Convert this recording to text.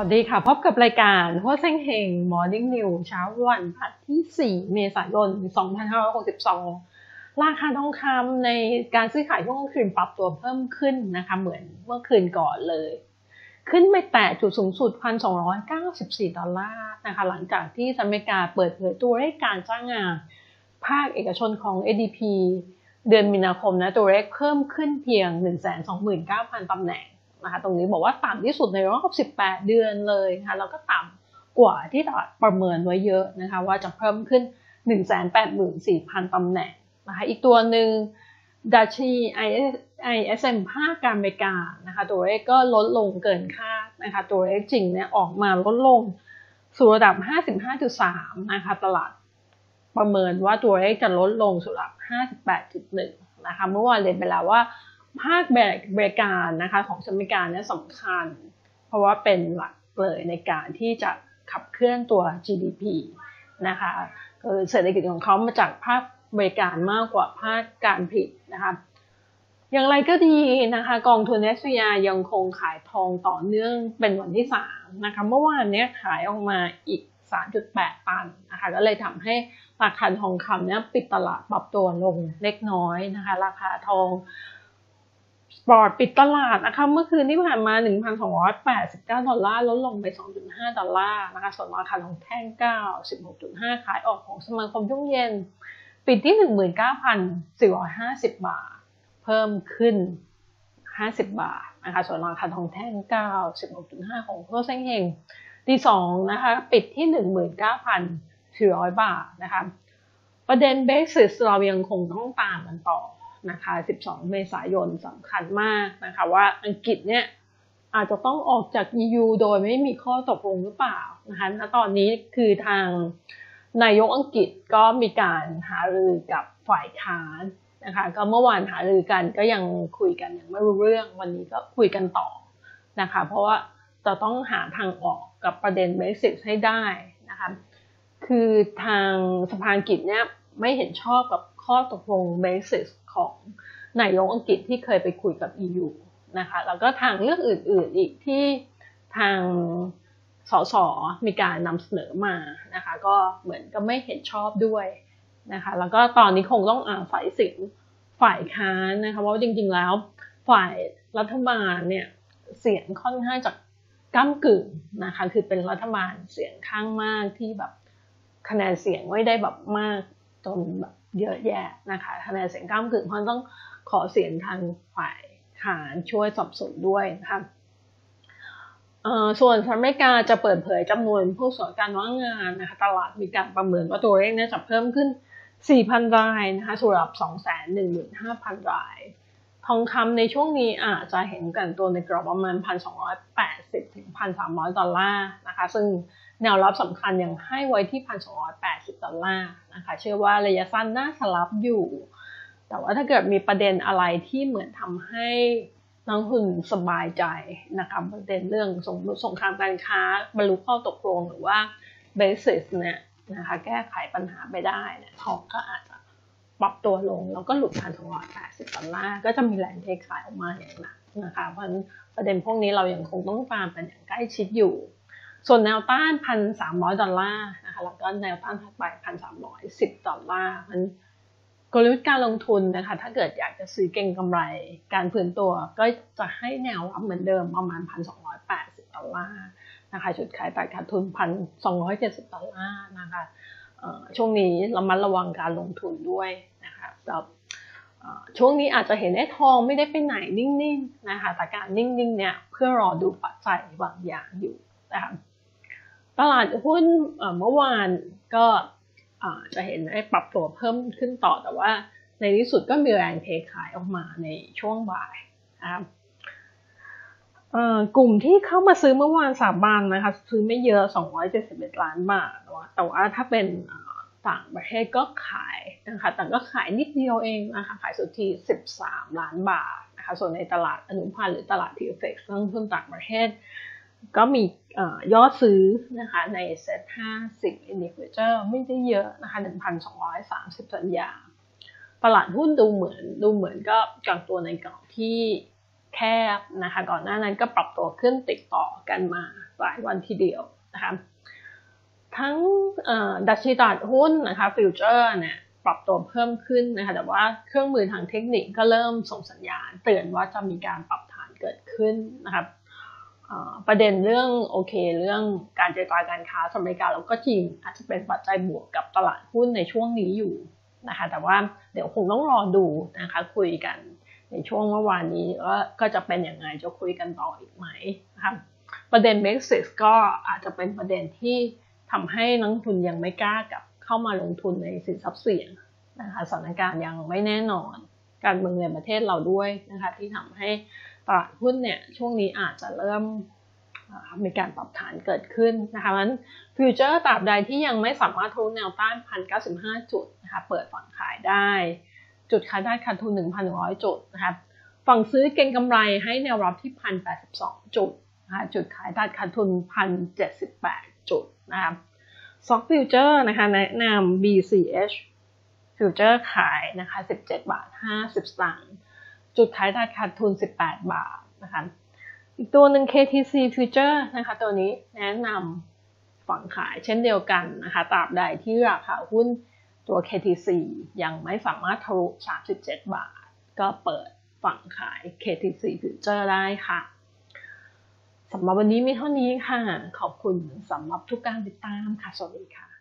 วัสดีค่ะ พบกับรายการหัวเซ็งเฮง Morning New เช้าวันพัดที่ 4 เมษายน 2562 ราคาทองคำในการซื้อขายช่วงกลางคืนปรับตัวเพิ่มขึ้นนะคะ เหมือนเมื่อคืนก่อนเลย ขึ้นไปแตะจุดสูงสุด 1,294 ดอลลาร์นะคะ หลังจากที่สหรัฐอเมริกาเปิดเผยตัวเลขการจ้างงาน ภาคเอกชนของ ADP เดือนมีนาคมนะตัวเลขเพิ่มขึ้นเพียง 129,000 ตำแหน่ง นะคะตรงนี้บอกว่าต่ำที่สุดในรอบ18 เดือนเลยนะคะแล้วก็ต่ำกว่าที่ตลาดประเมินไว้เยอะนะคะว่าจะเพิ่มขึ้น 184,000 ตำแหน่งนะคะอีกตัวหนึ่งดัชนี ISM ภาคการบริการนะคะตัวเลขก็ลดลงเกินคาดนะคะตัวเลขจริงเนี่ยออกมาลดลงสู่ระดับ 55.3 นะคะตลาดประเมินว่าตัวเลขจะลดลงสู่ระดับ 58.1 นะคะเมื่อวานเรียนไปแล้วว่า ภาคบริการนะคะของสมริกาเนี่สำคัญ เพราะว่าเป็นหลักเลยในการที่จะขับเคลื่อนตัว GDP นะคะคือเศรษฐกิจของเขามาจากภาคบริการมากกว่าภาคการผลิตนะคะอย่างไรก็ดีนะคะกองทุนเอสยายังคงขายทองต่อเนื่องเป็นวันที่3นะคะเมื่อวานนี้ขายออกมาอีก 3.8 ตันนะคะก็เลยทำให้ราคาทองคำเนี่ยปิดตลาดปรับตัวลงเล็กน้อยนะคะราคาทอง ปอร์ตปิดตลาดนะคะ เมื่อคืนที่ผ่านมา 1,289 ดอลลาร์ลดลงไป 2.5 ดอลลาร์นะคะ ส่วนราคาทองแท่ง 96.5 ขายออกของสมาคมช่วงเย็น ปิดที่ 19,450 บาท เพิ่มขึ้น 50 บาทนะคะ ส่วนราคาทองแท่ง 96.5 ของโพเซ็งเฮงที่2นะคะ ปิดที่ 19,400 บาทนะคะ ประเด็นเบสิสเรายังคงต้องตามมันต่อ นะคะ 12 เมษายนสำคัญมากนะคะ ว่าอังกฤษเนี่ยอาจจะต้องออกจาก EU โดยไม่มีข้อตกลงหรือเปล่านะคะณตอนนี้คือทางนายกอังกฤษก็มีการหารือกับฝ่ายค้านนะคะ ก็เมื่อวานหารือกันก็ยังคุยกันยังไม่รู้เรื่อง วันนี้ก็คุยกันต่อนะคะ เพราะว่าจะต้องหาทางออกกับประเด็นเบสิกให้ได้นะคะ คือทางสภาอังกฤษเนี่ยไม่เห็นชอบกับ ข้อตกลงเบสิสของนายกอังกฤษที่เคยไปคุยกับ EU นะคะแล้วก็ทางเลือกอื่นๆอีกที่ทางสสมีการนำเสนอมานะคะก็เหมือนก็ไม่เห็นชอบด้วยนะคะแล้วก็ตอนนี้คงต้องอาศัยสิ่งฝ่ายค้านนะคะว่าจริงๆแล้วฝ่ายรัฐบาลเนี่ยเสียงค่อนข้างจะก้ากึ่งนะคะคือเป็นรัฐบาลเสียงข้างมากที่แบบคะแนนเสียงไม่ได้แบบมากจนแบบ เยอะแยะนะคะคะแนนเสียงก้ามกึ่งเพราะต้องขอเสียงทางฝ่ายหารช่วยสอบสนด้วยนะคะส่วนสหรัฐอเมริกาจะเปิดเผยจำนวนผู้สมัครการว่างงานนะคะตลาดมีการประเมินว่าตัวเลขนี้จะเพิ่มขึ้น 4,000 รายนะคะสำหรับ 215,000 ราย ทองคำในช่วงนี้อาจจะเห็นกันตัวในกรอบประมาณ 1,280 ถึง 1,300 ดอลลาร์นะคะ ซึ่ง แนวรับสำคัญยังให้ไว้ที่ 1,280 ดอลลาร์นะคะ เชื่อว่าระยะสั้นน่าสลับอยู่ แต่ว่าถ้าเกิดมีประเด็นอะไรที่เหมือนทำให้นักทุนสบายใจนะคะประเด็นเรื่องสงสงครามการค้า บรรลุข้อตกลงหรือว่าเบสิสเนี่ยนะคะแก้ไขปัญหาไปได้เนี่ยทองก็อาจจะปรับตัวลง แล้วก็หลุดพันสองร้อยแปดสิบดอลลาร์ก็จะมีแรงเทขายออกมาอย่างหนักนะคะเพราะประเด็นพวกนี้เรายัางคงต้องตามกันอย่างใกล้ชิดอยู่ ส่วนแนวต้านพันสามร้อยดอลลาร์นะคะแล้วก็แนวต้านถัดไปพันสามร้อยสิบดอลลาร์มันกลยุทธ์การลงทุนนะคะ ถ้าเกิดอยากจะซื้อเก่งกำไรการพื้นตัว ก็จะให้แนวรับเหมือนเดิมประมาณพันสองร้อยแปดสิบดอลลาร์นะคะจุดขายตัดขาดทุนพันสองร้อยเจ็ดสิบดอลลาร์นะคะช่วงนี้ระมัดระวังการลงทุนด้วยนะคะแล้วช่วงนี้อาจจะเห็นไอ้ทองไม่ได้ไปไหนนิ่งๆนะคะแต่การนิ่งๆเนี่ยเพื่อรอดูปัจจัยบางอย่างอยู่นะคะ ตลาดหุ้นเมื่อวานก็จะเห็นไอ้ปรับตัวเพิ่มขึ้นต่อแต่ว่าในที่สุดก็มีแรงเทขายออกมาในช่วงบ่ายนะครับกลุ่มที่เข้ามาซื้อเมื่อวานสามบานนะคะ ซื้อไม่เยอะ 271 ล้านบาทแต่ว่าถ้าเป็นต่างประเทศก็ขายนะคะแต่ก็ขายนิดเดียวเองนะคะขายสุทธิ 13 ล้านบาทนะคะส่วนในตลาดอนุพันธ์หรือตลาดทีเฟกซ์นักทุนต่างประเทศ ก็มียอดซื้อนะคะในเซ็ต50 indicator ไม่ได้เยอะนะคะ 1,230 สัญญา ตลาดหุ้นดูเหมือนดูเหมือนก็กางตัวในกรอบที่แคบนะคะ ก่อนหน้านั้นก็ปรับตัวขึ้นติดต่อกันมาหลายวันทีเดียวนะคะทั้งดัชนีตลาดหุ้นนะคะฟิวเจอร์เนี่ยปรับตัวเพิ่มขึ้นนะคะแต่ว่าเครื่องมือทางเทคนิคก็เริ่มส่งสัญญาณ เตือนว่าจะมีการปรับฐานเกิดขึ้นนะครับ ประเด็นเรื่องโอเค เรื่องการเจรจาการค้าสหรัฐอเมริกาแล้วก็จริงอาจจะเป็นปัจจัยบวกกับตลาดหุ้นในช่วงนี้อยู่นะคะ แต่ว่าเดี๋ยวคงต้องรอดูนะคะคุยกันในช่วงเมื่อวานนี้ว่าก็จะเป็นอย่างไรจะคุยกันต่ออีกไหมนะคะประเด็น Brexit ก็อาจจะเป็นประเด็นที่ทำให้นักทุนยังไม่กล้ากับเข้ามาลงทุนในสินทรัพย์เสี่ยงนะคะสถานการณ์ยังไม่แน่นอน การเมืองในประเทศเราด้วยนะคะที่ทำให้ ตลาดหุ้นเนี่ยช่วงนี้อาจจะเริ่มมีการปรับฐานเกิดขึ้นนะคะเพราะฉะนั้นฟิวเจอร์ตราบใดที่ยังไม่สามารถทะลุแนวต้าน 1,095 จุดนะคะเปิดฝั่งขายได้ จุดขายได้ขาดทุน 1,100 จุดนะคะฝั่งซื้อเก็งกำไรให้แนวรับที่ 1,082 จุดนะคะจุดขายได้ขาดทุน 1,078 จุดนะคะซ็อกฟิวเจอร์นะคะแนะนำ BCH ฟิวเจอร์ขายนะคะ 17 บาท 50 สตางค์ จุดขายได้ขาดทุน 18 บาทนะคะอีกตัวหนึ่ง KTC Future นะคะตัวนี้แนะนำฝั่งขายเช่นเดียวกันนะคะตราบใดที่ราคาหุ้นตัว KTC ยังไม่สามารถทะลุ 37 บาท ก็เปิดฝั่งขาย KTC Future ได้ค่ะสำหรับวันนี้มีเท่านี้ค่ะ ขอบคุณสำหรับทุกการติดตามค่ะ สวัสดีค่ะ